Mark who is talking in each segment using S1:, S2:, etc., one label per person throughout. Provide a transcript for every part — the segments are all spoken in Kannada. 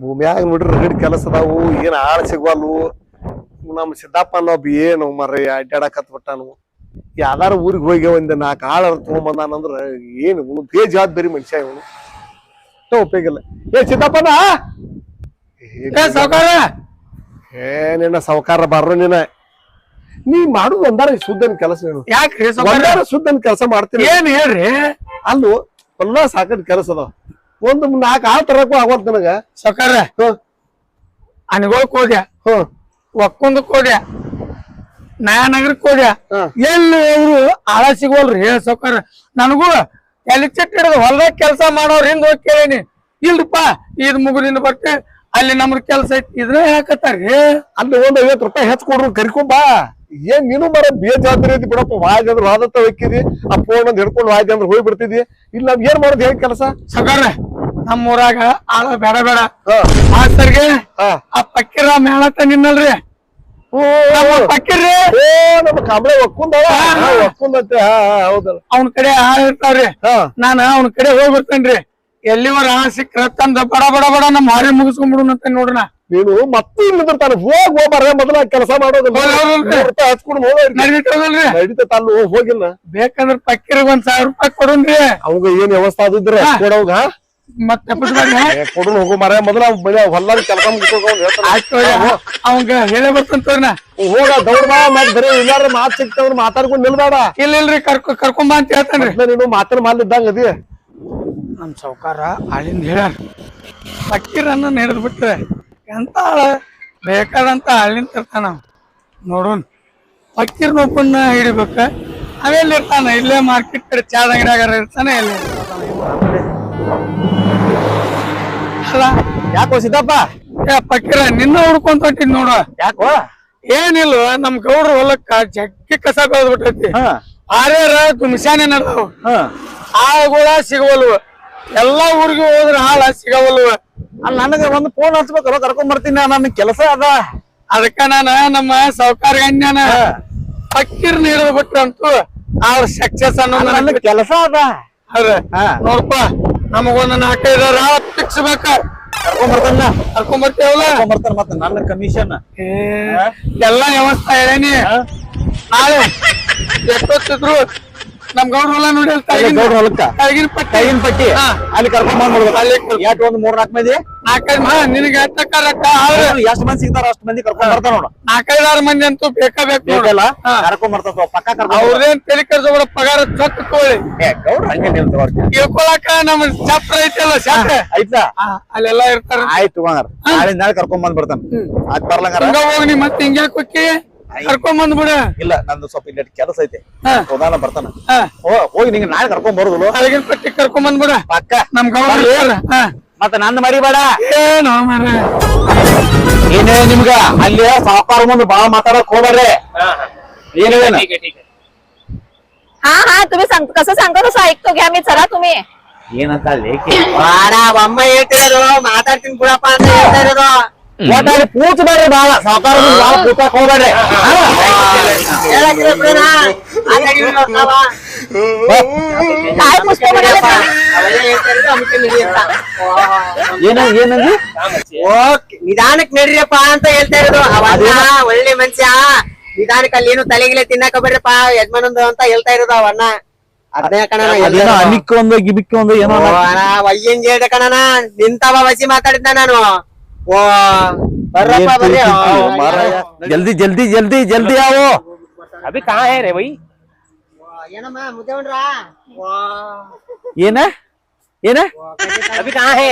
S1: ಭೂಮ್ಯಾಗ ನೋಡ್ರಿ ರಗಡ್ ಕೆಲಸ ಅದಾವು, ಏನ್ ಆಳ್ ಸಿಗ್ವಲ್ವು ನಮ್ ಸಿದ್ದಪ್ಪ ಅನ್ನೋಬ್ ಏನು ಮರ್ರಿ ಅಡ್ಡಾಡಕತ್ ಬಿಟ್ಟಾನು. ಯಾವ್ದಾರ ಊರಿಗೆ ಹೋಗಿ ಒಂದ್ ನಾಲ್ಕು ಆಳ ತಗೊಂಬಂದಾನಂದ್ರ ಏನು ಇವನು ಬೇಜವಾಬ್ದಾರಿ ಮನುಷ್ಯ ಇವನು. ಉಪಯೋಗಿಲ್ಲ ಏ ಸಿದ್ದಪ್ಪನ
S2: ಏ,
S1: ನಿನ್ನ ಸಾವುಕಾರ ಬರ್ರ ನೀನ ನೀ ಮಾಡುದು ಒಂದಾರ ಶುದ್ಧನ ಕೆಲಸ ನೀನು.
S2: ಯಾಕ್ರಿ ಸಾವ್ಕಾರ
S1: ಒಂದಾರ ಶುದ್ಧನ ಕೆಲಸ ಮಾಡ್ತೀನಿ.
S2: ಏನ್ ಹೇಳ್ರಿ?
S1: ಅಲ್ಲೂ ಎಲ್ಲ ಸಾಕಟ್ ಕೆಲಸ ಅದ ಒಂದ್ ನಾಲ್ಕು ಆಳ್ ತರಕು ಆಗೋದ್ ನನಗ.
S2: ಸಕಾರ
S1: ಹ್ಮ್.
S2: ಅನ್ಗೋಳಕ್ ಹೋಗ್ಯ.
S1: ಹ್ಮ್.
S2: ಒಕ್ಕೊಂದಕ್ ಹೋಗ್ಯ. ನಯಾನಗರಕ್ ಹೋಗ್ಯ.
S1: ಹಾ.
S2: ಎಲ್ಲಿ ಅವರು ಆಳ ಸಿಗೋಲ್ರಿ. ಸಾವ್ಕಾರ ನನಗೂ ಎಲೆಕ್ಟ್ರಿಕ್ ಹಿಡಿದು ಹೊಲ್ದಾಗ ಕೆಲಸ ಮಾಡೋರ್ ಹಿಂದ್ ಹೋಗಿ ಕೇಳೀನಿ. ಇಲ್ರಿಪ್ಪ ಇದ್ ಮುಗುಲಿಂದ ಬಟ್ಟೆ ಅಲ್ಲಿ ನಮ್ದು ಕೆಲಸ ಐತಿ. ಇದನ್ನ
S1: ಅಲ್ಲಿ ಒಂದ್ ಐವತ್ ರೂಪಾಯಿ ಹೆಚ್ಚು ಕೊಡ್ರು ಕರ್ಕೊಂಬಾ ಏನ್ ನೀನು ಮರ ಬೇಜಾದ್ರಿ ಐತಿ ಬಿಡಪ್ಪ ವಾಯ್ದ ಅಂದ್ರೆ ವಾದತ್ತ ಆ ಫೋನ್ ಒಂದ್ ಹಿಡ್ಕೊಂಡು ವಾಯ್ದ ಅಂದ್ರೆ ಹೋಗಿ ಬಿಡ್ತಿದ್ವಿ ಇಲ್ಲ ನಾವ್ ಏನ್ ಮಾಡೋದು ಹೇಳಿ ಕೆಲಸ?
S2: ಸಾವ್ಕಾರ ನಮ್ಮ ಊರಾಗ ಆಳ ಬೇಡ ಬೇಡ. ಮಾಸ್ತರ್ಗೆ. ಆ ಪಕ್ಕಿರ ಮೇಳತ್ತ ನಿನ್ನಲ್ರಿ. ಪಕ್ಕಿರ್ರಿ.
S1: ನಮ್ಮ ಕಾಂಬಳೆ ಒಕ್ಕೊಂದವ ಒಕ್ಕೊಂದತ್ತೆ ಹಾ ಹಾ, ಹೌದಲ್ಲ.
S2: ಅವನ ಕಡೆ ಆಳ ಇರ್ತಾವ್ರಿ. ನಾನು ಅವನ ಕಡೆ ಹೋಗಿ ಬರ್ತೇನ್ರಿ ಎಲ್ಲಿವರ ಆಳ ಸಿಕ್ಕ್ರ ತಂದ ಬಡ ಬಡ ಬಡ ನಮ್ಮ ಹಾರಿ ಬಿಡೋಣ ನೋಡ್ರಿ ನಾ.
S1: ನೀನು ಮತ್ತೆ ಇಲ್ಲಿರ್ತಾನೆ ಹೋಗ್ ಹೋಗ್ಬಾರ ಮೊದಲ ಕೆಲಸ ಮಾಡೋದು. ಹಚ್ಕೊಂಡು ಅಲ್ಲಿ ಹೋಗಿಲ್ಲ.
S2: ಬೇಕಂದ್ರ ಪಕ್ಕಿರಿಗೆ ಒಂದ್ ಸಾವಿರ ರೂಪಾಯಿ ಕೊಡುನ್ರಿ.
S1: ಅವಾಗ ಏನ್ ವ್ಯವಸ್ಥೆ ಆದಿದ್ರೆ. ಕೊಡೋಗ?
S2: ಮತ್ತೆ ತಪ್ಪಿಸ್ಬೇಡ್ರಿ
S1: ಕೊಡು ಹೋಗು ಮರ ಮೊದಲ ಕೆಲಸ ಮುಗಿಸ್ಕೊಂಡು ಹೇಳ್ತಾನೆ.
S2: ಆಯ್ತು ಅವಂಗ ಹೇಳೇ ಬರ್ತಂತವ್ರನ್ನ
S1: ಹೋಗ ದೌಡ್ ಬಾ ಮತ್ ಬರೀ ಇಲ್ಲಾರ ಮಾತ್ ಸಿಗ್ತಾವ್ರ ಮಾತಾಡ್ಕೊಂಡ್ ನಿಲ್ಬೇಡ.
S2: ಇಲ್ಲ ಇಲ್ರಿ. ಕರ್ಕೊ ಕರ್ಕೊಂಬ ಅಂತ ಹೇಳ್ತಾನ್ರಿ.
S1: ಮೊದ್ಲೇ ನೀನು ಮಾತಿನ ಮಾಲಿದ್ದಂಗ ಅದಿ.
S2: ನಮ್ ಸಾವುಕಾರ ಆಳಿಂದ ಹೇಳ ಪಕ್ಕಿರನ್ನ ಹಿಡಿದ್ಬಿಟ್ರೆ ಬಿಟ್ರೆ ಎಂತ ಬೇಕಾದಂತ ಆಳಿಂದ ತರ್ತಾನ ನೋಡೋಣ. ನೋಡೋನ್ ಪಕ್ಕೀರ್ನ ಒಬ್ಬನ್ನ ಹಿಡಿಬೇಕ. ಅವೆಲ್ಲಿ ಇರ್ತಾನ ಇಲ್ಲೇ ಮಾರ್ಕೆಟ್ ಕಡೆ ಚಾದ ಅಂಗಡಿಯಾಗಾರ ಇರ್ತಾನೆ ಇಲ್ಲಿ ಅಲ್ಲ?
S1: ಯಾಕೋ ಸಿದ್ದಪ್ಪ?
S2: ಏ ಪಕ್ಕೀರ ನಿನ್ನ ಹುಡ್ಕೊಂತ ಹೊಂಟಿದ್ ನೋಡ.
S1: ಯಾಕೋ?
S2: ಏನಿಲ್ಲ ನಮ್ ಗೌಡ್ರ ಹೊಲಕ್ಕ ಜಗ್ಗಿ ಕಸ ಬೆಳೆದ್ಬಿಟ್ಟೈತಿ ಆರ್ಯಾರ ತುಮ್ಸಾನೆ ನಡ್ದಾವ ಆಳುಗಳ ಸಿಗವಲ್ವ. ಎಲ್ಲಾ ಊರಿಗೆ ಹೋದ್ರ ಹಾಳ ಸಿಗವಲ್ವ.
S1: ಅಲ್ಲ ನನಗೆ ಒಂದು ಫೋನ್ ಹಚ್ಬೇಕಲ್ಲ ಕರ್ಕೊಂಡ್ ಬರ್ತೀನಿ ನನ್ನ ಕೆಲಸ ಅದ?
S2: ಅದಕ್ಕ ನಾನ ನಮ್ಮ ಸಾವುಕಾರ ಗಣ್ಯನ ಹಕ್ಕಿರ್ ಹಿಡಿದು ಬಿಟ್ರಂತೂ ಅವ್ರ ಸಕ್ಸಸ್ ಅನ್ನೋ
S1: ನನ್ನ ಕೆಲಸ ಅದ?
S2: ಅದ
S1: ಹಾ.
S2: ನೋಡಪ್ಪ ನಮಗೊಂದು ನಾಲ್ಕೈದು ಆಳ ಫಿಕ್ಸ್ ಬೇಕ
S1: ಕರ್ಕೊಂಡ್ ಬರ್ತಾನ?
S2: ಕರ್ಕೊಂಡ್ ಬರ್ತೇವಲ್ಲ?
S1: ಕರ್ಕೊಂಡ್ ಬರ್ತಾನ ಮತ್ತೆ ನನ್ನ ಕಮಿಷನ್
S2: ಎಲ್ಲ ವ್ಯವಸ್ಥೆ ಹೇಳೇನಿ. ನಾಳೆ ಎಷ್ಟೊತ್ತಿದ್ರು ನಮ್ ಗೌಡ್ರ ಹೊಲ ನೋಡಿ ತೆಗಿನ-
S1: ಗೌಡ್ರ ಹೊಲಕ್ಕ?
S2: ತೆಗಿನ ಪಟ್ಟಿ.
S1: ಕೈಯಿನ ಪಟ್ಟಿ. ಅಲ್ಲಿ ಕರ್ಕೊಂಡ್ ಬಂದ್ಬಿಡ್ಬೇಕು.
S2: ಅಲ್ಲಿ
S1: ಯಾಟ್ ಒಂದ್ ಮೂರ್ ನಾಲ್ಕು ಮಂದಿ.
S2: ನಾಲ್ಕೈದು ನಿನಗೆ ಎಷ್ಟಕ್ಕ ಆದ್ರೆ
S1: ಎಷ್ಟ್ ಮಂದಿ ಸಿಗ್ತಾರ ಅಷ್ಟ್ ಮಂದಿ ಕರ್ಕೊಂಡ್ ಬರ್ತಾರ ನೋಡು.
S2: ನಾಲ್ಕೈದಾರು ಮಂದಿ ಅಂತೂ ಬೇಕಾ ಬೇಕು ನೋಡು.
S1: ಬೇಕಲ್ಲ?
S2: ಹಾ.
S1: ಕರ್ಕೊಂಡ್ ಬರ್ತಾವ ಪಕ್ಕ ಕರ್ಕೊಂಡ್
S2: ಅವ್ರದೇನ್ ತಲೆ ಕೆಡ್ಸೋಬೇಡ ಪಗಾರ ಚೊಕ್ಕ
S1: ಏ ಗೌಡ್ರ ಹಂಗೆ ನಿಲ್ತಾವ
S2: ತಿಳ್ಕೊಳಕ ನಮ್ ಛತ್ರ ಐತಲ್ಲ
S1: ಆಯ್ತಾ?
S2: ಆ, ಅಲ್ಲೆಲ್ಲ ಇರ್ತಾರ.
S1: ಆಯ್ತು ನಾಳೆ ನಾಳೆ ಕರ್ಕೊಂಡ್ ಬಂದ್ ಬರ್ತಾನ ಆಯ್ತು ಬರ್ಲಂಗಾರ?
S2: ಹಂಗ ಮತ್ತೆ ಹಿಂಗ್ಯಾಕ್ ಹೋಗಿ ಕರ್ಕೊಂಡ್ ಬಂದ್ಬಿಡ
S1: ಇಲ್ಲ ನಂದು ಸ್ವಲ್ಪ ಇಲ್ಲಿ ಕೆಲಸ ಐತೆ
S2: ಹಾ.
S1: ಹೋದಾನ ಬರ್ತಾನ
S2: ಹಾ
S1: ಹೋ ಹೋಗಿ ನಿಂಗೆ ನಾಳೆ ಕರ್ಕೊಂಡ್ ಬರುದಿಲ್ಲ
S2: ಅಳಗಿನ ಪಟ್ಟಿ ಕರ್ಕೊಂಡ್ ಬಂದ್ಬಿಡ
S1: ಪಕ್ಕ
S2: ನಮ್ ಗೌಡ
S1: ಬರ್ಲಿ?
S2: ಇರ್ತಾರ. ಹಾ
S1: ಮತ್ತೆ ನಂದು ಮರಿಬೇಡ
S2: ಏನೋ ಮಾರ
S1: ಏನೇ ನಿಮ್ಗ ಅಲ್ಲಿ ಸಾಪಾರ ಮುಂದೆ ಬಾಳ ಮಾತಾಡಕ್ ಹೋಗ್ಬಾರ್ರಿ ಏನೇನ
S3: हा हा तुम्ही सांग कसं सांगतो तसं ऐकतो घ्या मी चला तुम्ही
S1: ಏನಂತ
S4: ವಾಡ ಅಮ್ಮ ಹೇಳ್ತಿರೋದು ಮಾತಾಡ್ತೀನಿ ಬಿಡಪ್ಪ ಅಂತ ಹೇಳ್ತಾ ಇರೋದು
S1: ಒಟ್ಟ ಅಲ್ಲಿ ಹೋಗ್ಬೇಡ್ರಿ ಏನ
S4: ಏನಂದ್ರಿ? ನಿಧಾನಕ್ ನಡ್ರಿಯಪ್ಪ ಅಂತ ಹೇಳ್ತಾ ಇರೋದು. ಒಳ್ಳೆ ಮನುಷ್ಯ. ನಿಧಾನಕ್ಕೆ ಅಲ್ಲಿ ಏನು ತಲೆಗಿಲೆ ತಿನ್ನಕ ಬರ್ರಿಪ್ಪ ಯಜಮಾನಂದು ಅಂತ ಹೇಳ್ತಾ ಇರೋದು ಅವಣ್ಣ
S1: ಅದೇನೋ ಅಮಿಕ್ ಒಂದು ಗಿಬಿಕ್ ಒಂದು ಏನೋ
S4: ಅಯ್ಯಂಗ್ ಹೇಳ್ದೆ ಕಣನ ನಿಂತವ ವಸಿ ಮಾತಾಡಿದ್ದ ನಾನು.
S1: ಜಲ್ದಿ ಜಲ್ದಿ ಜಲ್ದಿ ಜಲ್ದಿ ಆವೋ
S5: अभी कहाँ है रे भाई
S4: ಏನಮ್ಮ ಮುದ್ದೆ ಉಂಡ್ರಾ? ವಾ.
S1: ಏನ ಏನ
S5: अभी कहाँ है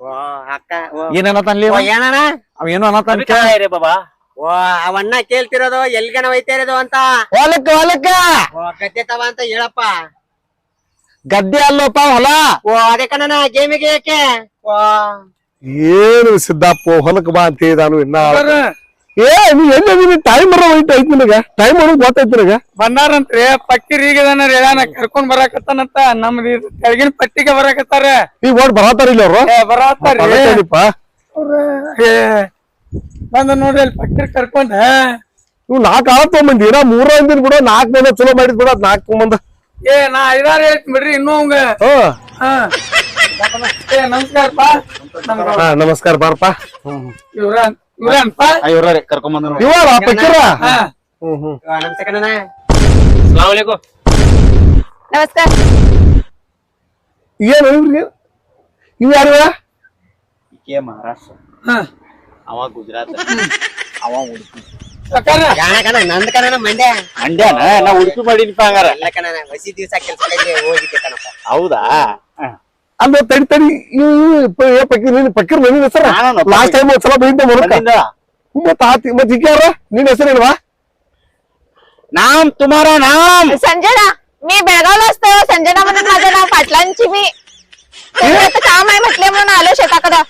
S4: ವಾ, ಅಕ್ಕ ಓ.
S1: ಏನನ್ನತಾನ್ಲಿ
S4: ಓ, ಏನಣ್ಣ
S1: ಅವ ಏನೋ ಅನ್ನತಾನ
S5: अभी कहाँ है रे बाबा
S4: ಓ ಅವನ್ನ ಕೇಳ್ತಿರೋದು ಎಲ್ಗನ ಒಯ್ತಾ ಇರೋದು ಅಂತ
S1: ಹೊಲಕ್ಕ ಹೊಲಕ್ಕ
S4: ಓ ಗದ್ದೆ ತವ ಅಂತ ಹೇಳಪ್ಪ
S1: ಗದ್ದೆ ಅಲ್ಲಪ್ಪ ಹೊಲ
S4: ಓ ಅದೇ ಕಣನ ಗೇಮಿಗೆ ಯಾಕೆ ಓ
S1: ಏನು ಸಿದ್ದಪ್ಪ ಹೊಲಕ್ ಬಾ ಅಂತ ಹೇಳಿದಾನು ಇನ್ನ. ಏ ನೀ ಎಲ್ಲ ಟೈಮ್ ಬರೋ ವೈಟ್ ಐತಿ ನಿನಗ? ಟೈಮ್ ಅನ್ನೋದು ಗೊತ್ತೈತಿ ನಿನಗ?
S2: ಬಂದಾರಂತ್ರಿ ಪಕ್ಕಿರ್ ಈಗ ಹೇಳಾನ ಕರ್ಕೊಂಡ್ ಬರಾಕತ್ತಾನಂತ. ನಮ್ದು ಕೆಳಗಿನ ಪಟ್ಟಿಗೆ ಬರಾಕತ್ತಾರ.
S1: ಈಗ ಓಡ್ ಬರತಾರ ಇಲ್ಲ ಅವ್ರು? ಬರತಾರಿಪ್ಪ.
S2: ಬಂದ ನೋಡ್ರಿ ಅಲ್ಲಿ ಪಕ್ಕಿರ್ ಕರ್ಕೊಂಡ.
S1: ಇವ್ ನಾಲ್ಕು ಆಳ ತಗೊಂಬಂದಿ. ನಾ ಮೂರ ಅಂದಿನ ಕೂಡ ನಾಲ್ಕು ಮಂದಿ ಚಲೋ ಮಾಡಿದ್ ಬಿಡ ನಾಲ್ಕು ತಗೊಂಬಂದ.
S2: ಏ ನಾ ಐದಾರು ಹೇಳ್ತೀನಿ ಬಿಡ್ರಿ ಇನ್ನೂ
S1: ಹಂಗ
S2: ಹ. ನಮಸ್ಕಾರಪ್ಪ
S1: ಹಾ ನಮಸ್ಕಾರ ಬಾರಪ್ಪ.
S2: ಇವ್ರೇ
S5: ಕರ್ಕೊಂಡ್ ಬಂದ
S3: ನಮಸ್ಕಾರ.
S1: ಇವ್ ಯಾರು
S6: ಮಹಾರಾಷ್ಟ್ರ. ಅವ ಗುಜರಾತ್. ಅವ ಉಡುಪಿ.
S4: ಮಂಡ್ಯ.
S6: ಮಂಡ್ಯನ? ನಾ ಉಡುಪಿ ಮಾಡಿನಪ್ಪ ಹಂಗಾರ.
S4: ಎಲ್ಲ ಕಣ ಮಸಿ ದಿವಸ ಕೆಲಸ ಹೋಗಿದ್ದೆ ಕಣಪ್ಪ.
S6: ಹೌದಾ?
S1: ಅಲ್ಲ ತಡಿ ತಡಿ ಇವ್ ಏ ಪಕ್ಕೀರ್ ನೀನ್ ಪಕ್ಕೀರ್ ನಿನ್ನ ಹೆಸರ
S6: ನಾನು
S1: ಲಾಸ್ಟ್ ಟೈಮ್ ಒಂದ್ಸಲ ಬೈದ್ದೆ ಮೊದಲ
S6: ಬಂದಿಂದ
S1: ಮತ್ತ ಆತಿ ಮತ್ ಈಗ ಯಾರ ನಿನ್ ಹೆಸರೇನ್ವಾ
S6: नाम तुम्हारा नाम
S3: संजना मी बेळगावला असतो संजना म्हणून माझं नाव पाटलांची मी तुम्ही आता काम आहे म्हटले म्हणून आलो शेताकडं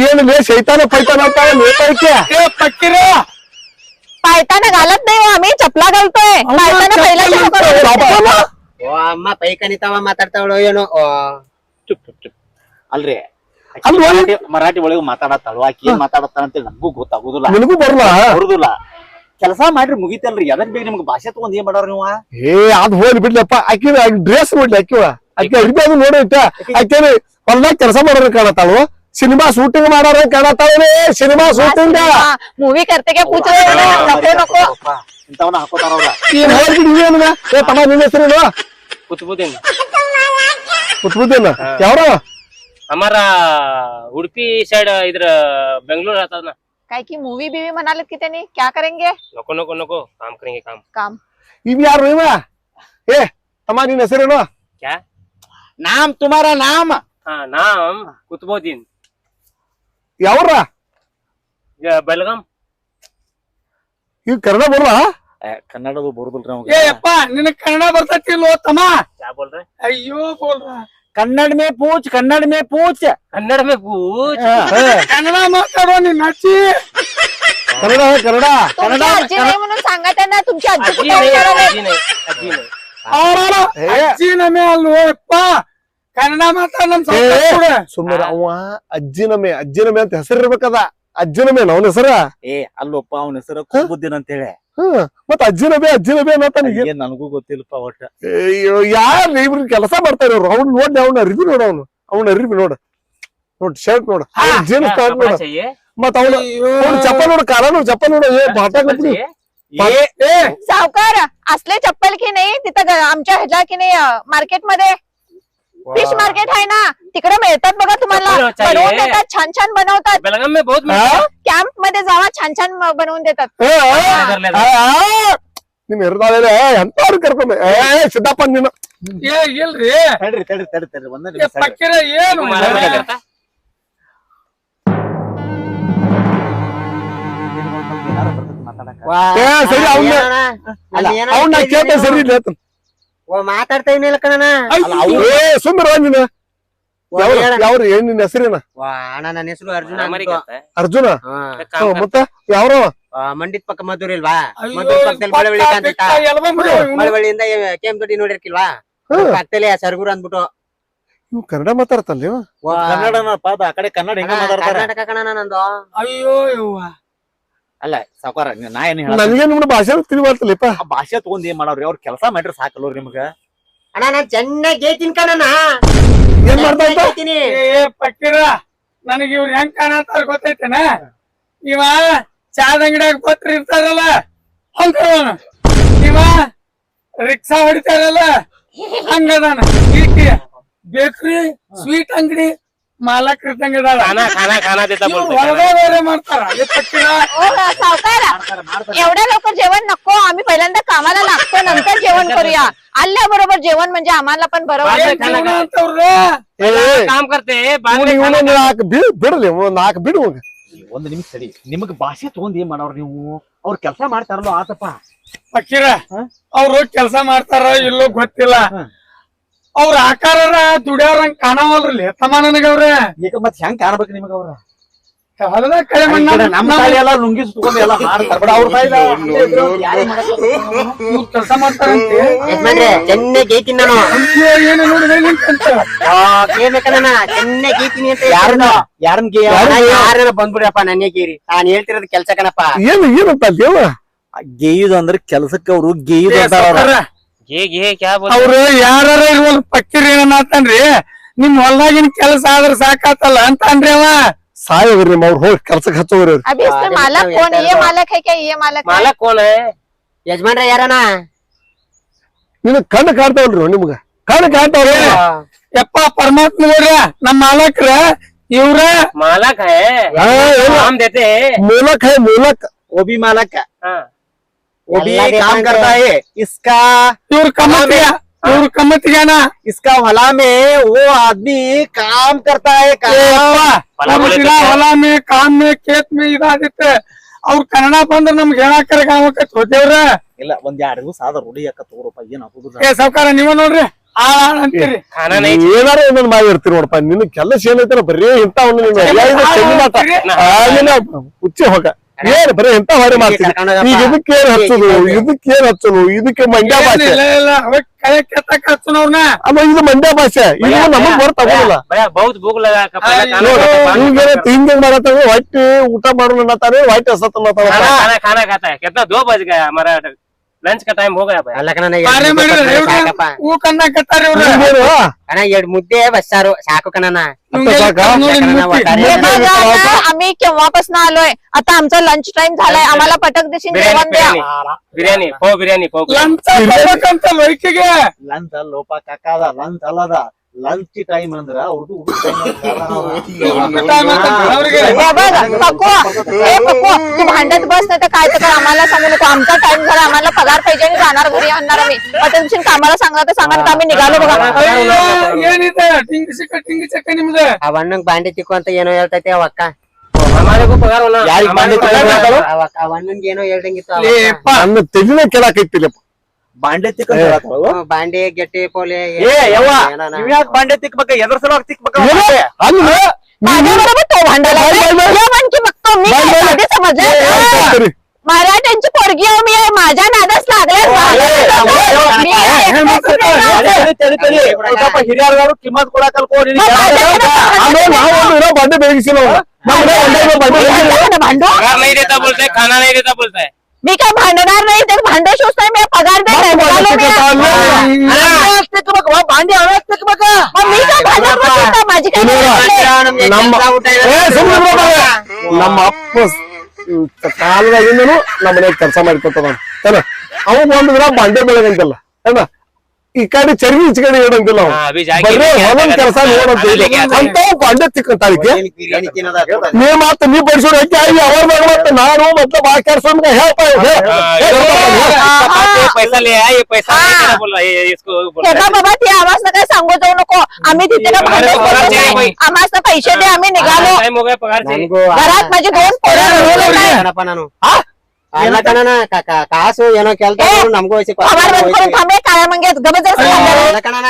S1: ಏನು ಲೇ ಶೈತಾನ ಪೈತಾನ ಅಂತ ನೇತಾಯ್ಕೆ
S2: ಏ ಪಕ್ಕಿರ
S3: पायताना घालत नाही हो आम्ही चपला घालतोय पायताना पहिला चप्पल घालतोय.
S4: ಓ ಅಮ್ಮ ಪೈಕನಿತಾವ ಮಾತಾಡ್ತಾವಳು ಏನೋ ಓ
S6: ಚುಪ್ ಚುಪ್ ಚುಪ್. ಅಲ್ರಿ. ಮರಾಠಿ- ಒಳಗೆ ಮಾತಾಡತ್ತಾಳು ಆಕಿ ಏನ್ ಮಾತಾಡತ್ತಾಳ ಅಂತ ನಮಗೂ ಗೊತ್ತಾಗುದಿಲ್ಲ.
S1: ನಿನಗೂ ಬರಲ್ಲ
S6: ಬರುದಿಲ್ಲ. ಕೆಲಸ ಮಾಡ್ರಿ ಮುಗಿತಲ್ರಿ. ಎದಕ್ ಬೇಕು ನಿಮ್ಗೆ ಭಾಷೆ ತಗೊಂಡ್ ಏನ್ ಮಾಡಾರ ನೀವ?
S1: ಏ ಅದ್ ಹೋಗಿ ಬಿಡ್ಲಪ್ಪ. ಆಕಿ ಡ್ರೆಸ್ ನೋಡ್ಲಿ ಆಕಿವ ಆಕಿ ಅಡಿಗೆ ಅದು ನೋಡಿ ಇಟ್ಟ ಆಕೇನಿ ಹೊಲ್ದಾಗ ಕೆಲಸ ಮಾಡೋರು ಕಾಣತ್ತಾಳು. ಸಿನಿಮಾ ಶೂಟಿಂಗ್ ಮಾಡೋರ್ ಕಾಣತ್ತಾಳು ಸಿನಿಮಾ ಶೂಟಿಂಗ್.
S3: ಮೂವಿ ಕರ್ತಿಗೆ ಕೂಚ
S6: ಇಂಥವನ್ನ ಹಾಕೋತಾರ ಅವ್ರ.
S1: ಏ ಕುತ್ಬುದ್ದೇನ ಯಾವ್ರ
S5: हमारा उडपी साइड इधर बेंगलोर रहता ना
S3: काय की मूवी बिवी म्हणालेत की त्यांनी क्या करेंगे
S5: नको नको नको काम करेंगे काम
S3: काम
S1: ಇವ್ ಯಾರು ಇವ ಏ ತಮ್ಮ ನಿನ್ನ ಹೆಸರೇನು
S5: क्या
S6: ನಾಮ್ ತುಮಾರ ನಾಮ್
S5: हाँ नाम कुतुबुद्दीन
S1: ಯಾವ್ರ
S5: ये बेलगाम
S1: ಇವ್ ಕನ್ನಡ ಬರಲ್ಲ
S6: ಕನ್ನಡದು ಬರುದಿಲ್ರಿ
S2: ಏ
S6: ನಮ್ಗೆ
S2: ಯಪ್ಪ ನಿನಗ್ ಕನ್ನಡ ಬರ್ತೈತಿಲ್ವೋ ತಮ್ಮ
S5: क्या बोल रहे
S2: ಅಯ್ಯೋ ಬೋಲ್ರ
S6: ಕನ್ನಡ ಮೇ ಪೂಚ್ ಕನ್ನಡ ಮೇ ಪೂಚ್
S5: कन्नड़ में पूछ
S2: ಕನ್ನಡ ಮಾತಾಡೋ ನಿನ್ನ ಅಜ್ಜಿ
S1: ಕನ್ನಡ ಕನ್ನಡ
S3: तुमची आजी नाही म्हणून सांगा त्यांना तुमची आजी
S5: अजी
S3: कुठे
S5: नहीं
S3: आहे?
S5: अजी नहीं अजी नहीं
S2: ಅವರ
S1: ಏ.
S2: ಅಜ್ಜಿ ನಮೆ ಅಲ್ವೋ ಯಪ್ಪ ಕನ್ನಡ ಮಾತಾಡ ನಮ್
S1: ಏ,
S2: ಸಾವ್ಕಾರ್ ಕೂಡ.
S1: ಸುಮ್ಮನೆ ಅವ ಅಜ್ಜಿನಮೆ ಅಜ್ಜಿನಮೆ ಅಂತ ಹೆಸರು ಇರ್ಬೇಕದ ಅಜ್ಜಿನಮೆ ಅವನ ಹೆಸರ
S6: ಏ ಅಲ್ಲೊಪ್ಪ ಅವನ ಹೆಸರು ಕುಬುದ್ದೀನ್ ಅಂತ ಹೇಳಿ
S1: ಹ್ಮ್ ಮತ್ತ ಅಜ್ಜಿನಬೆ ಅಜ್ಜಿನಬೆ ಅನ್ನತಾನಿಗೆ
S6: ಏನ್ ನನಗೂ ಗೊತ್ತಿಲ್ಲಪ್ಪ ಒಟ್ಟ
S1: ಅಯ್ಯೋ ಯಾರು ಇವ್ರು ಕೆಲಸ ಮಾಡ್ತಾರೆ ಅವ್ರು ಅವ್ನು ನೋಡಿ ಅವ್ನ ಅರಿವಿ ನೋಡ ಅವನು ಅವ್ನ ಅರಿವಿ ನೋಡ ನೋಡ್ ಶರ್ಟ್ ನೋಡ ಜೀನ್ಸ್
S5: क्या
S1: ಪ್ಯಾಂಟ್
S5: कपड़ा
S1: ನೋಡ
S5: चाहिए
S1: ಮತ್ತ ಅವನು
S2: ಅಯ್ಯೋ.
S1: ಅವ್ನ ಚಪ್ಪಲ್ ನೋಡ ಕಾಲ ನೋಡ್ ಚಪ್ಪಲ್ ನೋಡ ಏ ಬಾಟ
S5: चप्पल चाहिए
S2: ಏ ಏ
S3: सावकार असले चप्पल की नाही तिथं ग- आमच्या ह्याच्या की नाही मार्केट मध्ये फिश मार्केट आहे ना तिकडे मिळतात बघा तुम्हाला
S5: चप्पल चाहिए.
S3: बनवून देतात छान छान बनवतात
S5: बेलगाम में बहुत मिलता है
S3: कॅम्प मध्ये जावा छान छान म- बनवून देतात
S1: ಏ, ಏ,
S5: लेदर लेदर
S1: ಆ, ಆ, ನಿಮ್ ಹಿರಿದಾಳೆ ಎಂತವ್ರು ಕರ್ಕೊಂಡ್ ಏ ಸಿದ್ದಪ್ಪ ನೀನು
S2: ಏ ಇಲ್ರಿ
S6: ತಡ್ರಿ ತಡ್ರಿ ತಡ್ರಿ ತಡ್ರಿ ಒಂದೇ
S2: ಏ
S6: ನಿಮಿಷ ತಡ್ರಿ.
S2: ಪಕ್ಕಿರ ಏನು
S5: तुम्हारा क्या करता
S6: ಏನಾರ ಬರ್ತೈತಿ ಮಾತಾಡಕ.
S4: ವಾ,
S1: ಏ, ಸರಿ, ಅವ್ನ-
S4: ಏನಣ್ಣ? ಅಲ್ಲಿ ಏನೋ
S1: ಅವ್ನ
S4: ಕೇಳಿದ್ದೆ
S1: ಕೇಳ್ತೆ ಸರಿ
S4: ನೀನು.
S1: ಇಲ್ಲ ಆತ.
S4: ಮಾತಾಡ್ತಾ ಏನಿಲ್ಲ ಕಣಣ್ಣ.
S1: ಸುಂದರ ನೀನು ಯಾವ್ರ ಏನ್ ನಿನ್ ಹೆಸರೇನ?
S4: ಅಣ್ಣ ನನ್ನ ಹೆಸರು ಅರ್ಜುನ
S1: ಅರ್ಜುನ? ಮತ್ತ?
S4: ಯಾವ್ರವ? ಮಂಡಿತ್ ಪಕ್ಕ ಮಧುರ್ ಇಲ್ವಾ? ಮಧುರ್ ಪಕ್ಕದಲ್ಲಿ ಮಳವಳ್ಳಿಯಿಂದ ಕೆಂಪ್ ದೊಡ್ಡಿ ನೋಡಿರ್ಕಿಲ್ವಾ? ಪಕ್ಕದಲ್ಲಿ ಸರ್ಗುರು ಅಂದ್ಬಿಟ್ಟು.
S1: ನೀವು ಕನ್ನಡ
S4: ಮಾತಾಡ್ತಲ್ಲ
S6: ಕನ್ನಡನ ಪಾಪ? ಆ ಕಡೆ ಕನ್ನಡ ಹೆಂಗ ಮಾತಾಡ್ತಾರೆ?
S4: ಕರ್ನಾಟಕ ಕಣ ನಂದು.
S2: ಅಯ್ಯೋ ಯವ್ವ.
S6: ಅಲ್ಲ ಸಾವುಕಾರ ನಾ ಏನ್ ಹೇಳ
S1: ನನಗೆ ನಿಮ್ಮ ಭಾಷೆ ತಿಳಿಬಾರ್ತಲ್ಲಪ್ಪ
S6: ಆ ಭಾಷೆ ತಗೊಂಡ್ ಏನ್ ಮಾಡವ್ರಿ? ಅವ್ರ ಕೆಲಸ ಮಾಡ್ರಿ ಸಾಕಲ್ವ್ರಿ ನಿಮ್ಗ?
S4: ಅಣ್ಣ ನಾನ್ ಚೆನ್ನಾಗಿ ಗೇಯ್ತೀನಿ ಕಣಣ್ಣ.
S1: ಏನ್ ಮಾಡ್ತಾ ಇದ್ದ?
S2: ಪಕ್ಕಿರ ನನಗೆ ಇವ್ರು ಹೆಂಗ್ ಕಾಣತ್ತಾರ ಗೊತ್ತೈತೆನ? ಇವ ಚಾದ ಅಂಗಡಿಯಾಗ ಪತ್ರ ಇರ್ತಾರಲ್ಲ? ಹಂಗವನ ಇವ ರಿಕ್ಷಾ ಹೊಡಿತಾರಲ್ಲ? ಹಂಗದಾನ ಈಕಿ ಬೇಕ್ರಿ ಸ್ವೀಟ್ ಅಂಗಡಿ ಮಾಲಕ್ ಇದ್ದಂಗದಾಳ
S5: खाना खाना खाना देता
S2: ಇವ್ರು
S5: बोलते
S2: ಹೊರಗ ಬೇರೆ ಮಾಡ್ತಾರ ಏ ಪಕ್ಕಿರ
S3: ओ सावकार एवढ्या लवकर जेवण नको आम्ही पहिल्यांदा कामाला लागतो नंतर जेवण करूया आल्याबरोबर जेवण म्हणजे आम्हाला पण बरं
S2: ಏನ್
S3: वाटतं
S2: ಜೀವನ ಅಂತವ್ರು
S1: ಏ,
S5: काम करते हैं बाद
S1: ಇವ್ನು
S5: में
S1: ಇವನು
S5: खाना
S1: ನಾಲ್ಕು ಬಿಡ್ ಬಿಡಲಿ ನಾಲ್ಕು ಬಿಡು ಅವ್ನ.
S6: ಒಂದ್ ನಿಮಿಷ ಸರಿ ನಿಮಗ್ ಭಾಷೆ ತಗೊಂಡ್ ಏನ್ ಮಾಡವ್ರ ನೀವು ಅವ್ರ ಕೆಲಸ ಮಾಡ್ತಾರಲ್ಲ ಆತಪ್ಪ
S2: ಪಕ್ಕಿರ
S6: ಹ?
S2: ಅವ್ರು ಕೆಲಸ ಮಾಡ್ತಾರ ಇಲ್ಲೋ ಗೊತ್ತಿಲ್ಲ
S6: ಹ.
S2: ಅವ್ರ ಆಕಾರರ ದುಡಿಯವ್ರಂಗ್ ಕಾಣವಲ್ರಿ ತಮ್ಮ ನನಗವ್ರ
S6: ಈಗ ಮತ್ ಹೆಂಗ್ ಕಾಣ್ಬೇಕು ನಿಮಗ ಅವ್ರ?
S2: ಬಂದ್ಬಿಡಪ್ಪ ಕಳೆ ಮಣ್ಣ?
S6: ಕಡೆ ನಮ್ ತಾಳಿ ಎಲ್ಲ ಲುಂಗಿ ಸುತ್ಕೊಂಡ್ ಎಲ್ಲ ಹಾಡ್ತಾರ ಬಿಡ ಅವ್ರ ತಾಯಿದ
S2: ಕೆಲಸ ಮಾಡ್ತಾರಂತೆ.
S4: ಯಜಮಾನ್ರೆ ಚೆನ್ನಾಗಿ ಗೇಯ್ತೀನಿ ನಾನು.
S2: ಏನು ನೋಡಿದ್ರೆ ನಿಂತಂತ
S4: ವಾ, ಕೇಳ್ದೆ ಕಣಣ್ಣ ಚೆನ್ನಾಗಿ ಗೇಯ್ತೀನಿ ಅಂತ
S6: ಯಾರನ್ನ ಯಾರನ್ ಗೇ
S4: ಅಣ್ಣ, ಯಾರನ್ನ ಬಂದ್ಬಿಡ್ರಪ್ಪ ನನ್ನೇ ಗೇರಿ. ನಾನ್ ಹೇಳ್ತಿರೋದು ಕೆಲ್ಸ ಕಣಪ್ಪ
S1: ಏನು ಏನಪ್ಪ ದೇವ
S6: ಗೇಯುದು ಅಂದ್ರೆ ಕೆಲ್ಸಕ್ಕೆ ಅವ್ರು ಗೇಯುದು ಅಂತಾರ ಅವ್ರ.
S5: ಘೇ ಘೇ ಕ್ಯಾ ಬೋಲ್
S2: ಅವ್ರು ಯಾರ ಇರ್ವಲ್ ಪಕ್ಕಿರಿ ಏನಾತನ್ರಿ ನಿಮ್ ಹೊಲ್ದಾಗಿನ ಕೆಲಸ ಆದ್ರ ಸಾಕಾತಲ್ಲ ಅಂತ ಅನ್ರಿ ಅವ
S1: ಸಾಯೋಗ್ರಿ ನಿಮ್ಮ ಅವ್ರು ಹೋಗಿ ಕೆಲ್ಸಕ್ಕೆ ಹಚ್ಚೋಗ್ರಿ ಅವ್ರು.
S3: अभी इसमें
S4: अरे
S3: मालक
S4: मतलब
S3: कौन है
S4: ये
S3: ये
S4: तो-
S3: मालक है क्या ये मालक है
S5: मालक कौन है
S4: ಯಜಮಾನ್ರ ಯಾರನ
S1: ನಿನ್ ಕಣ್ಣು ಕಾಣ್ತಾವಲ್ರಿ ನಿಮ್ಗ ಕಣ್ಣು ಕಾಣ್ತಾವ್ರಿ
S2: ಯಪ್ಪ ಪರಮಾತ್ಮ ನೋಡ್ರ ನಮ್ಮ ಮಾಲಕ್ರ ಇವ್ರ
S5: मालक है
S1: हाँ, ये-
S5: काम देते हैं
S1: ಮೂಲಕ್ ಹೇ ಮೂಲಕ್
S6: वो भी मालक है
S5: हाँ
S6: वो भी
S4: अल्लाह के
S6: काम
S4: बंदे।
S6: करता है इसका
S2: ಇವ್ರ ಕಮ್ಮತ್ತಿಗ ಇವ್ರ ಕಮ್ಮತ್ತಿಗಾನ
S6: इसका हला में वो आदमी काम करता है
S2: ಏ
S6: काम
S2: ಯಪ್ಪ,
S5: ಹೊಲ
S2: ನಮ್ಗ್
S5: ಬೆಳಿತೈತೆ.
S2: ಗಿಡ ಹೊಲ ಮೇ ಕಾಮ್ ಮೇ ಕೇತ್ ಮೇ ಇದಾದಿತ್ತ ಅವ್ರ ಕನ್ನಡ ಬಂದ್ರ ನಮ್ಗೆ ಹೇಳಾಕರ ಕಾಮಕ್ಕ ಹೋದೇವ್ರ
S6: ಇಲ್ಲ ಒಂದ್ ಎರಡ್ ದಿವಸ ಆದ ರೂಢಿ ಯಾಕ ತಗೋರಪ್ಪ ಏನ್ ಆಗುದಿಲ್ಲ
S2: ಏ ಸಾವ್ಕಾರ ನೀವ ನೋಡ್ರಿ ಆ ಆ ಅಂತೀರಿ
S5: खाना नहीं
S1: ಏನಾರ ಒಂದೊಂದ್ ಮಾಡಿ ಇರ್ತೀರಿ ನೋಡಪ್ಪ ನಿನ್ ಕೆಲಸ ಏನೈತಿ ಬರೀ ಇಂತ ಒಂದು ನೀನು ಮರ್ಯಾದೆ ಚೆಲ್ಲಿ ಮಾತ ಆ, ನೀನು ಹುಚ್ಚಿ ಹೋಗ ಏನ್ ಬರೀ ಎಂತ ಹೊರೆ ಮಾಡ್ತೀವಿ ಈಗ ಇದಕ್ಕೇನ್ ಹಚ್ಚೋದು? ಏನ್ ಹಚ್ಚೋದು? ಇದಕ್ಕೆ ಮಂಡ್ಯ ಭಾಷೆ. ಅಲ್ಲ ಇದು ಮಂಡ್ಯ ಭಾಷೆ. ಇದು ನಮಗ್
S5: ಬರ್ತಾವಲ್ಲ
S1: ಹಿಂಗ ಹಿಂಗ ಮಾಡತ್ತಾವ? ಹೊಟ್ಟೆ ಊಟ ಮಾಡೋಣ ಹೊಟ್ಟೆ
S5: ಎಸತ್ತ ಮಾತಾಡ लंच का टाइम हो गया भाई।
S1: లగ్నం
S2: అయ్యాక
S4: అరే
S2: మరి
S4: నీకు
S3: ఎవడు పక్కన ना, आम्ही केव्हापासून आलोय? आता आमचा लंच टाइम झालाय आम्हाला पटक दिशी
S5: बिर्याणी
S3: जेवण द्या.
S5: बिर्याणी. बिर्याणी हो, बिर्याणी
S2: हो, लंच लोपा
S6: काका लंच झाला ಲಂಚ್ ಟೈಮ್ ಅಂದ್ರ ಅವ್ರದ್ದು
S3: भांडत बस नाही तर काय तर आम्हाला सांगू नको आमचा टाइम झाला आम्हाला पगार पाहिजे आणि जाणार घरी आणणार आम्ही आता तुमची कामाला सांगा तर सांगा तर आम्ही ನಿಗಾಲು निघालो बघा
S2: ಏನಿದೆ ಟಿಂಗ್ ಸಿಕ್ಕ ಟಿಂಗ್ ಚಕ್ಕ ನಿಮ್ದು
S4: ಆ ಅಣ್ಣಂಗ್ ಬಾಂಡೆ ತಿಕ್ಕು ಅಂತ ಏನೋ ಹೇಳ್ತೈತೆ
S5: ಅವಕ್ಕ ನಮ್ಮನೆಗೂ ಪಗಾರ
S1: ಯಾರಿಗ್
S5: ಬಾಂಡೆ
S4: ತಿಕ್ಕು? ಅವಕ್ಕ ಆ ಅಣ್ಣಂಗ್ ಏನೋ ಹೇಳ್ದಂಗಿತ್ತು ಅವ ಅಕ್ಕ.
S1: ನನ್ನ ತೆಗಿನ ಕೆಳಕ್ ಇತ್ತಿಲ್ಲಪ್ಪ
S6: ಬಾಂಡೆ ತಿಕ್ಕ
S4: ಹ್ಮ್, ಬಾಂಡೆ ಗೆಟ್ಟಿ ಪೋಲೆ
S6: ಏ ಯವ್ವ
S4: ಏನೋ ನಾ-
S6: ನೀವ್ ಯಾಕೆ ಬಾಂಡೆ ತಿಕ್ಬೇಕ ಎದ್ರ ಸಲುವಾಗಿ ತಿಕ್ಬೇಕ
S1: ಅಲ್ಲ
S3: माझ्याबरोबर तो भांडायला
S1: बाय, बाय, बाय.
S3: ये म्हण की मग तो मी
S1: बाय,
S3: काय
S1: बाय.
S3: साधे समजले मराठ्यांची पोरगी आहे मी आहे माझ्या नादास लागले मी आहे.
S6: ಸ್ವಲ್ಪ ಹಿರಿಯರು ಕಿಮ್ಮತ್ ಕೊಡ ಕಲ್ಕೋ
S1: ಆಮೇಲೆ ನಾವು ಒಂದು ಇರೋ ಬಂಡೆ ಬೇಯಿಸಿಲ್ಲ ನಮ್ಮ ಮನೆ ಒಂದೇ ಇರೋ ಬಂಡೆ ಬೇಯಿಸಿಲ್ಲ.
S3: भांडू
S5: पगार नहीं देता बोलते हैं, खाना नहीं देता बोलता है
S3: मी काय भांडणार नाही ते भांडे शोधत नाही मी पगार देत नाही. निघालो मी.
S4: ಬಾಂಡೆ ಅವೇ ತಿಕ್ಬೇಕ
S3: मग मी काय भांडणार बसू का? माझी काय
S1: ಇನ್ನು
S3: गरज नाही.
S4: ನಮ್ಗೆ
S1: ನಮ್ಮ
S4: ಕೆಲ್ಸ ಊಟ ಇದೆ.
S1: ಏ, ಸುಮ್ನೆ ಇರು ಬಾಬಾ. ನಮ್ಮ ಅಪ್ಪ ಹ್ಮ್, ಕಾಲದಾಗಿಂದನು ನಮ್ಮ ಮನೆಯಾಗ ಕೆಲಸ ಮಾಡಿಕೊಟ್ಟದ ಏನ ಅವಾಗ ಒಂದು ದಿನ ಬಂಡೆ ಬೆಳಗಂತಿಲ್ಲ ಏನ ಈ ಕಡೆ ಚರ್ಗಿ ಈಚ ಕಡೆ ಇಡಂಗಿಲ್ಲ ಅವ.
S5: ಹಾ, ಅಭಿ ಜಾಗಿ
S1: ಬರೇ
S5: लेके
S1: ಹೊಲದ
S5: आता
S1: ಕೆಲಸ
S5: है,
S1: ನೋಡಂತ
S5: अभी लेके आता है।
S1: ಅಂತ ಬಂಡೆ ತಿಕ್ಕಂತಾಳಿಕೆ
S4: ಏನ್ ಬಿರಿಯಾನಿ ತಿನ್ನೋದ ಅದು?
S1: ನೀ ಮಾತ್ರ ನೀ ಬಡಿಸೋಡು ಯಾಕೆ ಆಗಿ ಅವಾಗ ಮತ್ತೆ ನಾನು ಮತ್ತೆ ಬಾ ಕೆಲಸ ಹೇಳಪ್ಪ
S5: हाँ, ये इसका पास ये पैसा ले आया ये पैसा नहीं देना बोल रहा है ये इसको बोल
S3: हे
S5: रहा
S3: बघ
S5: है
S3: बाबा ते आवाज काय सांगू जाऊ नको आम्ही तिथे ना भांडे
S5: आम्हाला पगार
S3: शोधत
S5: द्या
S3: नाही.
S5: बाई.
S3: आम्हाला पैसे दे आम्ही निघालो
S5: टाइम हो गया पगार चाहिए
S4: ನನ್ಗೂ
S3: घरात माझे दोन पोरं
S4: ಕಾಸು ಏನೋ ಕೆಲ್ಸ ನಮಗೂ ಕಣನ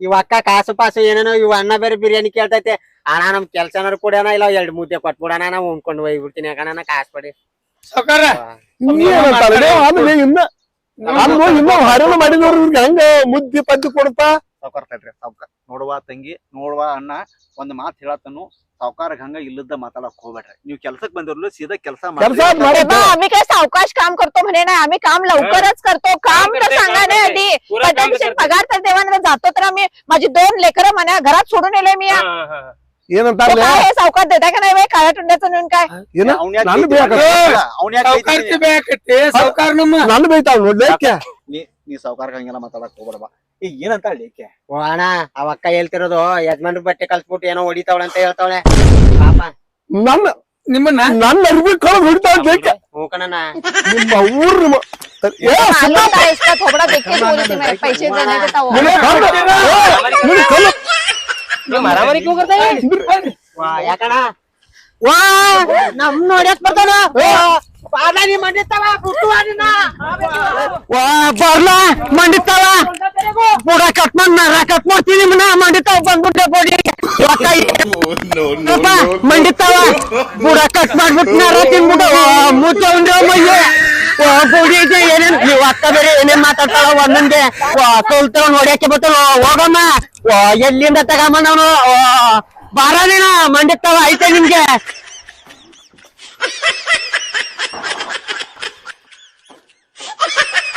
S4: ಇವ ಅಕ್ಕ ಕಾಸು ಪಾಸು ಏನೇನೋ ಇವ ಅಣ್ಣ ಬೇರೆ ಬಿರಿಯಾನಿ ಕೇಳ್ತೈತೆ. ಅಣ್ಣ ನಮ್ ಕೆಲ್ಸನಾರು ಕೊಡೋಣ ಇಲ್ಲ ಎರಡ್ ಮುದ್ದೆ ಕೊಟ್ಬಿಡೋಣ ನಾವು ಉಣ್ಕೊಂಡು ಹೋಗ್ಬಿಡ್ತೀನಿ ಯಾಕಣ್ಣ ಕಾಸು ಕೊಡಿ.
S1: ಹೆಂಗ ಮುದ್ದೆ ಪದ್ದು ಕೊಡ್ತಾ?
S6: ನೋಡುವ ತಂಗಿ ನೋಡುವ ಅಣ್ಣ ಒಂದ್ ಮಾತು ಹೇಳತ್ತನು. ಸಾವ್ಕಾರಗ್ ಹಂಗ ಇಲ್ಲದ ಮಾತಾಡಕ್ ಹೋಗ್ಬೇಡ್ರಿ ನೀವ್ ಕೆಲ್ಸಕ್ ಬಂದಿರ್ಲು ಸೀದಾ ಕೆಲಸ
S1: ಕೆಲಸ
S3: हे
S1: ಮಾಡತ್ತ
S3: बघ, आम्ही काय सावकाश काम करतो म्हणे नाही आम्ही काम लवकरच करतो काम तर
S5: करते,
S3: सांगा
S5: काम
S3: नाही
S5: करते.
S3: आधी
S5: पुरा काम
S3: पटकन
S5: करते.
S3: पगार तर देवा नाही जातो तर आम्ही माझी दोन लेकरं म्हणे घरात सोडून येले मी
S5: हाँ, हाँ, हाँ।
S3: तो
S1: ಏನಂತಾರಲ್ಲ
S3: काय हे सावकार देता का नाही बाई काळ्या टुंड्याचं नेऊन काय
S1: ಏನ
S6: ಅವ್ನ್ ಯಾಕ್
S1: ನಾನು
S6: ಬೈತಾನ?
S1: ಬೇಕಾ
S6: ಅವ್ನ್ ಯಾಕ್ ಬೈತಾನ?
S2: ಸಾವ್ಕಾರ್ತಿ ಬೇಕತ್ತೆ ಸಾವ್ಕಾರ ನಮ್ಮ
S1: ನಾನು ಬೈತಾಳ ನೋಡ್ಲಿಕ್ಕೆ
S6: ನೀ ನೀ ಸಾವ್ಕಾರ್ಗ ಹಂಗೆಲ್ಲ ಮಾತಾಡಕ್ ಹೋಗ್ಬೇಡವಾ ಈಗ ಏನಂತ
S4: ಓ ಅಣ್ಣ ಅವ ಅಕ್ಕ ಹೇಳ್ತಿರೋದು ಯಜಮಾನ್ರ ಬಟ್ಟೆ ಕಲ್ಸ್ಬಿಟ್ಟು ಏನೋ ಹೊಡಿತಾವಳ ಅಂತ ಹೇಳ್ತಾವಳೆ ಪಾಪ
S1: ನನ್ನ
S2: ನಿಮ್ಮನ್ನ
S1: ನನ್ನ ಅರ್ಬಿ ಕಳ ಹೊಡಿತಾ ಬೇಕೆ ನಿಮ್ಮ ಊರ್
S5: ಯಾಕಣ
S4: ವಾ ನಮ್ ನೋಡ್ಯಾಕ್ ಬರ್ತಾನ ಪಾದಾನಿ ಮಂಡಿತಾವ ಬುಟ್ಟುವಾಡಿನ ವಾ ಬರ್ಲ ಮಂಡಿತಾವ ಬುಡ ಕಟ್ ಮಾಡ್ ನರ ಕಟ್ ಮಾಡ್ತೀನಿ ಮನ ಮಂಡಿತಾವ ಬಂದ್ಬಿಟ್ಟೆ ಬೋಡಿ ಮಂಡಿತಾವ ಬುಡ ಕಟ್ ಮಾಡ್ಬಿಟ್ಟು ನರ ತಿನ್ಬಿಟ್ಟು ಮುಚ್ಚ ಉಂಡ್ರ ಮಯ್ಯ ಬೋಡಿ ಏನೇನ್ ನೀವು ಅಕ್ಕ ಬೇರೆ ಏನೇನ್ ಮಾತಾಡ್ತಾಳ ಒಂದೊಂದೇ ಸೋಲ್ತಾವ ನೋಡ್ಯಾಕೆ ಬರ್ತಾವ ಹೋಗಮ್ಮ ಎಲ್ಲಿಂದ ತಗೊಂಬ ನಾನು ಬಾರ ನೀನ ಮಂಡಿತಾವ ಐತೆ ನಿಮ್ಗೆ Ha ha ha!